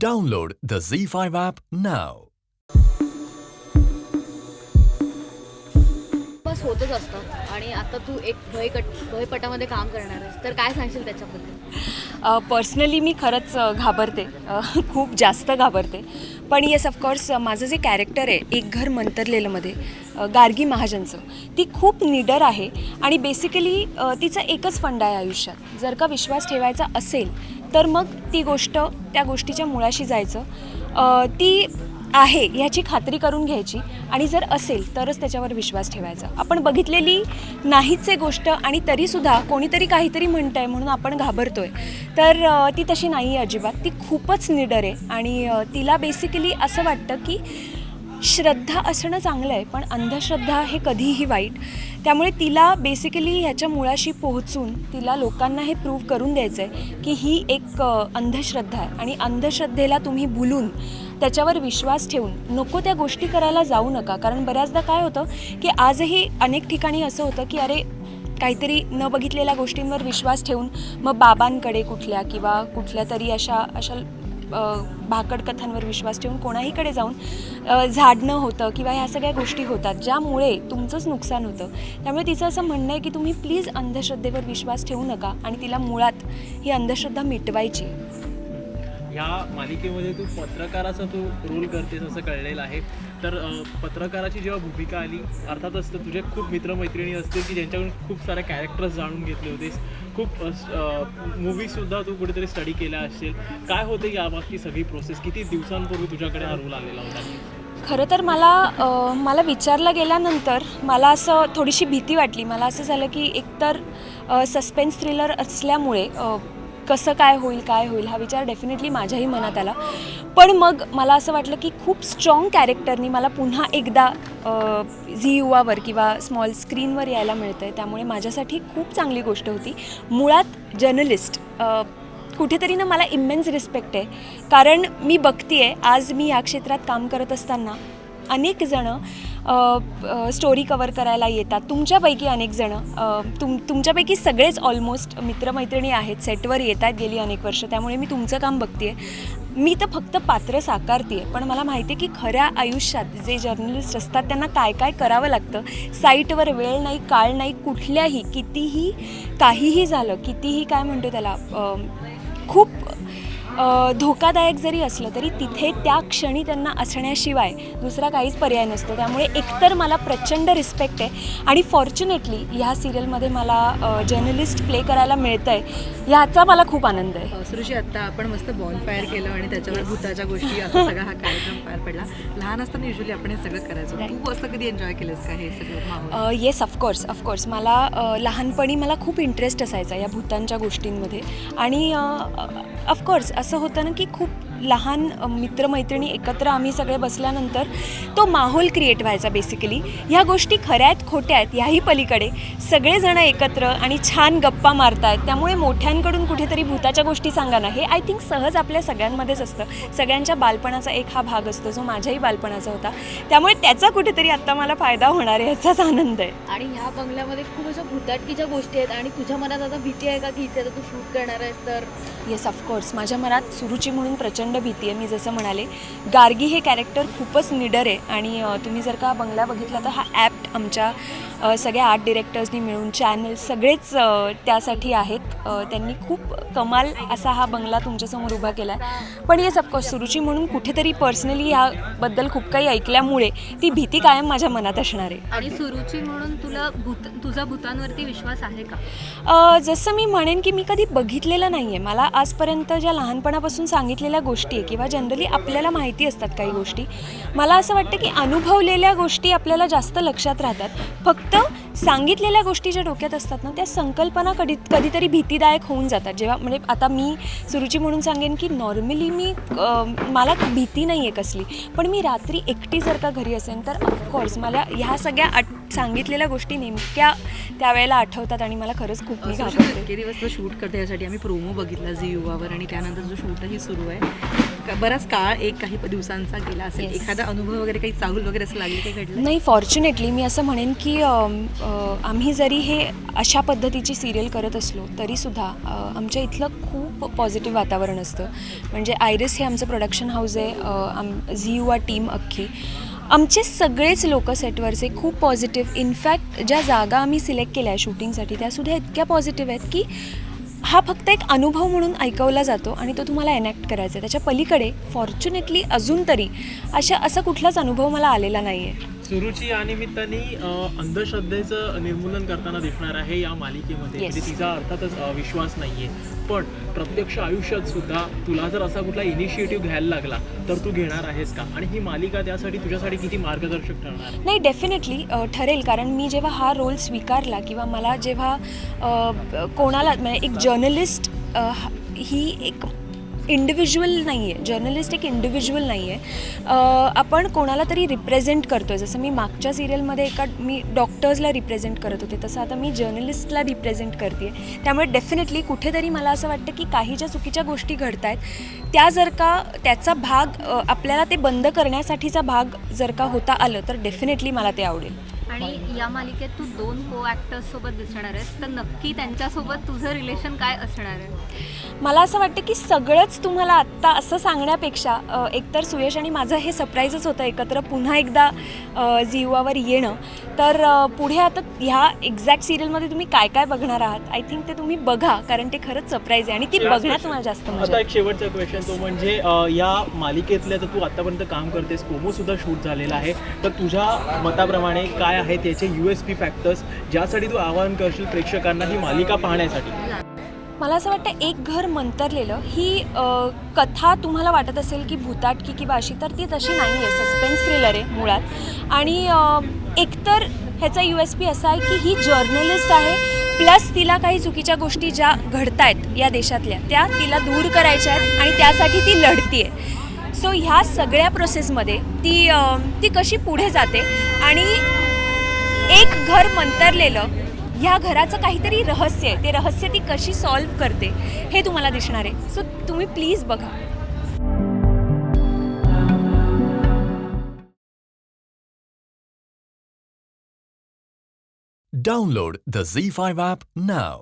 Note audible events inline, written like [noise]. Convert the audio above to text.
Download the Z5 app now. बस होतच असतं. आणि आता तू एक भयकट भयपटामध्ये काम करणार आहेस. तर काय सांगशील त्याच्याबद्दल? पर्सनली मी खरंच अ, घाबरते. अ, [laughs] खूप जास्त घाबरते. पण येस ऑफकोर्स माझं जे कॅरेक्टर आहे एक घर मंतरलेलंमध्ये गार्गी महाजनचं ती खूप निडर आहे आणि बेसिकली तिचा एकच फंड आहे आयुष्यात. जर का विश्वास ठेवायचा असेल तर मग ती गोष्ट त्या गोष्टीच्या मुळाशी जायचं. ती आहे ह्याची खात्री करून घ्यायची. आणि जर असेल तरच त्याच्यावर विश्वास ठेवायचा. आपण बघितलेली नाहीच आहे गोष्ट आणि तरीसुद्धा कोणीतरी काहीतरी म्हणत आहे म्हणून आपण घाबरतोय. तर ती तशी नाही आहे अजिबात. ती खूपच निडर आहे. आणि तिला बेसिकली असं वाटतं की श्रद्धा असणं चांगलं आहे पण अंधश्रद्धा हे कधीही वाईट. त्यामुळे तिला बेसिकली ह्याच्या मुळाशी पोहोचून तिला लोकांना हे प्रूव्ह करून द्यायचं आहे की ही एक अंधश्रद्धा आहे. आणि अंधश्रद्धेला तुम्ही भुलून त्याच्यावर विश्वास ठेवून नको त्या गोष्टी करायला जाऊ नका कारण बऱ्याचदा काय होतं की आजही अनेक ठिकाणी असं होतं की अरे काहीतरी न बघितलेल्या गोष्टींवर विश्वास ठेवून मग बाबांकडे कुठल्या किंवा कुठल्या तरी अशा अशा भाकड कथांवर विश्वास ठेवून कोणाहीकडे जाऊन झाडणं होतं किंवा ह्या सगळ्या गोष्टी होतात ज्यामुळे तुमचंच नुकसान होतं त्यामुळे तिचं असं म्हणणं आहे की तुम्ही प्लीज अंधश्रद्धेवर विश्वास ठेवू नका आणि तिला मुळात ही अंधश्रद्धा मिटवायची आहे. ह्या मालिकेमध्ये तू पत्रकाराचा तू रोल करतेस असं कळलेलं आहे. तर पत्रकाराची जेव्हा भूमिका आली अर्थातच तर तुझे खूप मित्रमैत्रिणी असतील की ज्यांच्याकडून खूप साऱ्या कॅरेक्टर्स जाणून घेतले होतेस. खूप मूवीसुद्धा तू कुठेतरी स्टडी केल्या असेल काय होते याबाबतची सगळी प्रोसेस किती दिवसांपूर्वी तुझ्याकडे हा रोल आलेला होता? खरं तर मला मला विचारलं गेल्यानंतर मला असं थोडीशी भीती वाटली. मला असं झालं की एकतर सस्पेन्स थ्रिलर असल्यामुळे कसं काय होईल काय होईल हा विचार डेफिनेटली माझ्याही मनात आला. पण मग मला असं वाटलं की खूप स्ट्रॉंग कॅरेक्टरनी मला पुन्हा एकदा झी युवावर किंवा स्मॉल स्क्रीनवर यायला मिळतं आहे त्यामुळे माझ्यासाठी खूप चांगली गोष्ट होती. मुळात जर्नलिस्ट कुठेतरी ना मला इमेन्स रिस्पेक्ट आहे. कारण मी बघतीये आज मी या क्षेत्रात काम करत असताना अनेक जणं स्टोरी कवर करायला येतात. तुमच्यापैकी अनेक जणं तुम तुमच्यापैकी सगळेच ऑलमोस्ट मित्रमैत्रिणी आहेत. सेटवर येतात गेली अनेक वर्ष. त्यामुळे मी तुमचं काम बघते मी तर फक्त पात्र साकारते पण मला माहिती आहे की खऱ्या आयुष्यात जे जर्नलिस्ट असतात त्यांना काय काय करावं लागतं? साईटवर वेळ नाही काळ नाही कुठल्याही कितीही काहीही झालं कितीही काय म्हणतो त्याला खूप धोकादायक जरी असलं तरी तिथे त्या क्षणी त्यांना असण्याशिवाय दुसरा काहीच पर्याय नसतो. त्यामुळे एकतर मला प्रचंड रिस्पेक्ट आहे आणि फॉर्च्युनेटली ह्या सिरियलमध्ये मला जर्नलिस्ट प्ले करायला मिळतं आहे ह्याचा मला खूप आनंद आहे. सुरुची आत्ता आपण मस्त बॉल फायर केलं आणि त्याच्यावर भूताच्या गोष्टी असा सगळा हा कार्यक्रम पार पडला. लहान असताना युजली आपण हे सगळं करायचो. तू असं कधी एन्जॉय केलंस का हे सगळं? येस ऑफकोर्स ऑफकोर्स मला लहानपणी मला खूप इंटरेस्ट असायचा या भूतांच्या गोष्टींमध्ये. आणि ऑफकोर्स असं होतं ना की खूप लहान मित्रमैत्रिणी एकत्र आम्ही सगळे बसल्यानंतर तो माहोल क्रिएट व्हायचा बेसिकली ह्या गोष्टी खऱ्या आहेत खोट्या आहेत याही पलीकडे. सगळेजण एकत्र आणि छान गप्पा मारतायत त्यामुळे मोठ्यांकडून कुठेतरी भूताच्या गोष्टी सांगा ना. हे आय थिंक सहज आपल्या सगळ्यांमध्येच असतं. सगळ्यांच्या बालपणाचा एक हा भाग असतो जो माझ्याही बालपणाचा होता. त्यामुळे त्याचा कुठेतरी आत्ता मला फायदा होणार आहे याचाच आनंद आहे. आणि ह्या बंगल्यामध्ये खूप अशा भुताटकीच्या गोष्टी आहेत आणि तुझ्या मनात आता भीती आहे का की इथे आता तू शूट करणार आहेस तर? येस ऑफकोर्स माझ्या मनात सुरुची म्हणून प्रचंड भीती आहे. मी जसं म्हणाले गार्गी हे कॅरेक्टर खूपच निडर आहे. आणि तुम्ही जर का बंगला बघितला तर हा ॲप्ट आमच्या सगळ्या आर्ट डिरेक्टर्सनी मिळून चॅनल सगळेच त्यासाठी आहेत. त्यांनी खूप कमाल असा हा बंगला तुमच्यासमोर उभा केला आहे पण येस ऑफकोर्स सुरुची म्हणून कुठेतरी पर्सनली ह्याबद्दल खूप काही ऐकल्यामुळे ती भीती कायम माझ्या मनात असणार आहे. आणि सुरुची म्हणून तुला भूत तुझा भूतांवरती विश्वास आहे का? जसं मी म्हणेन की मी कधी बघितलेलं नाही आहे मला आजपर्यंत ज्या लहानपणापासून सांगितलेल्या गोष्टी आहे किंवा जनरली आपल्याला माहिती असतात काही गोष्टी. मला असं वाटतं की अनुभवलेल्या गोष्टी आपल्याला जास्त लक्षात राहतात. फक्त सांगितलेल्या गोष्टी ज्या डोक्यात असतात ना त्या संकल्पना कधी कधीतरी भीतीदायक होऊन जातात. जेव्हा म्हणजे आता मी सुरुची म्हणून सांगेन की नॉर्मली मी मला भीती नाही आहे कसली. पण मी रात्री एकटी जर का घरी असेन तर ऑफकोर्स मला ह्या सगळ्या आठ सांगितलेल्या गोष्टी नेमक्या त्यावेळेला आठवतात आणि मला खरंच खूप मी घाबरते. दिवस शूट करते यासाठी. आम्ही प्रोमो बघितला झी युवावर आणि त्यानंतर जो शूटही सुरू आहे. बराच काळ एक काही दिवसांचा गेला असेल. एखादा अनुभव वगैरे काही चाहूल वगैरे असं लागले काही घडलं? नाही फॉर्च्युनेटली मी असं म्हणेन की आम्ही जरी हे अशा पद्धतीची सिरियल करत असलो तरीसुद्धा आमच्या इथलं खूप पॉझिटिव्ह वातावरण असतं. म्हणजे आयरिस हे आमचं प्रोडक्शन हाऊस आहे आम झी युवा टीम अख्खी. आमचे सगळेच लोक सेटवरचे खूप पॉझिटिव्ह इनफॅक्ट ज्या जागा आम्ही सिलेक्ट केल्या शूटिंगसाठी त्यासुद्धा इतक्या पॉझिटिव्ह आहेत की हा फक्त एक अनुभव म्हणून ऐकवला जातो आणि तो तुम्हाला एनॅक्ट करायचा आहे. त्याच्या पलीकडे फॉर्च्युनेटली अजून तरी अशा असा कुठलाच अनुभव मला आलेला नाही आहे सुरुची या निमित्ताने अंधश्रद्धेचं निर्मूलन करताना दिसणार आहे या मालिकेमध्ये. म्हणजे तिचा अर्थातच विश्वास नाहीये पण प्रत्यक्ष आयुष्यात सुद्धा तुला जर असा कुठला इनिशिएटिव्ह घ्यायला लागला तर तू घेणार आहेस का आणि ही मालिका त्यासाठी तुझ्यासाठी किती मार्गदर्शक ठरणार? नाही डेफिनेटली ठरेल कारण मी जेव्हा हा रोल स्वीकारला किंवा मला जेव्हा कोणाला म्हणजे एक जर्नलिस्ट ही एक इंडिव्हिज्युअल नाही आहे जर्नलिस्ट एक इंडिव्हिज्युअल नाही आहे आपण कोणाला तरी रिप्रेझेंट करतो आहे जसं मी मागच्या सिरियलमध्ये एका मी डॉक्टर्सला रिप्रेझेंट करत होते. तसं आता मी जर्नलिस्टला रिप्रेझेंट करते त्यामुळे डेफिनेटली कुठेतरी मला असं वाटतं की काही ज्या चुकीच्या गोष्टी घडत आहेत त्या जर का त्याचा भाग आपल्याला ते बंद करण्यासाठीचा भाग जर का होता आलं तर डेफिनेटली मला ते आवडेल. आणि या मालिकेत तू दोन को ॲक्टर्स सोबत दिसणार आहेस. तर नक्की त्यांच्यासोबत तुझं रिलेशन काय असणार आहे? मला असं वाटतं की सगळंच तुम्हाला आत्ता असं सांगण्यापेक्षा एकतर सुयश आणि माझं हे सरप्राईजच होतं एकत्र पुन्हा एकदा जिवावर येणं. तर पुढे आता ह्या एक्झॅक्ट सिरियलमध्ये तुम्ही काय काय बघणार आहात? आय थिंक ते तुम्ही बघा कारण ते खरंच सरप्राईज आहे आणि ती बघण्यात. तुम्हाला जास्त मजा. एक शेवटचा क्वेश्चन तो म्हणजे या मालिकेतल्या तर तू आतापर्यंत काम करतेस प्रोमो सुद्धा शूट झालेला आहे. तर तुझ्या मताप्रमाणे काय आहेत याचे यू एस पी फॅक्टर्स ज्यासाठी तू आवाहन करशील प्रेक्षकांना ही मालिका पाहण्यासाठी. मला असं वाटतं एक घर मंतरलेलं ही कथा तुम्हाला वाटत असेल की भूताटकी किंवा अशी तर ती तशी नाही आहे. सस्पेन्स थ्रिलर आहे मुळात. आणि एकतर ह्याचा यू एस पी असा आहे की ही जर्नलिस्ट आहे प्लस तिला काही चुकीच्या गोष्टी ज्या घडत आहेत या देशातल्या त्या तिला दूर करायच्या आहेत आणि त्यासाठी ती लढती आहे सो ह्या सगळ्या प्रोसेसमध्ये ती ती कशी पुढे जाते आणि एक घर मंतरलेलं ह्या घराचं काहीतरी रहस्य आहे. ते रहस्य ती कशी सॉल्व्ह करते हे तुम्हाला दिसणार आहे. सो तुम्ही प्लीज बघा. Download the Z5 app now.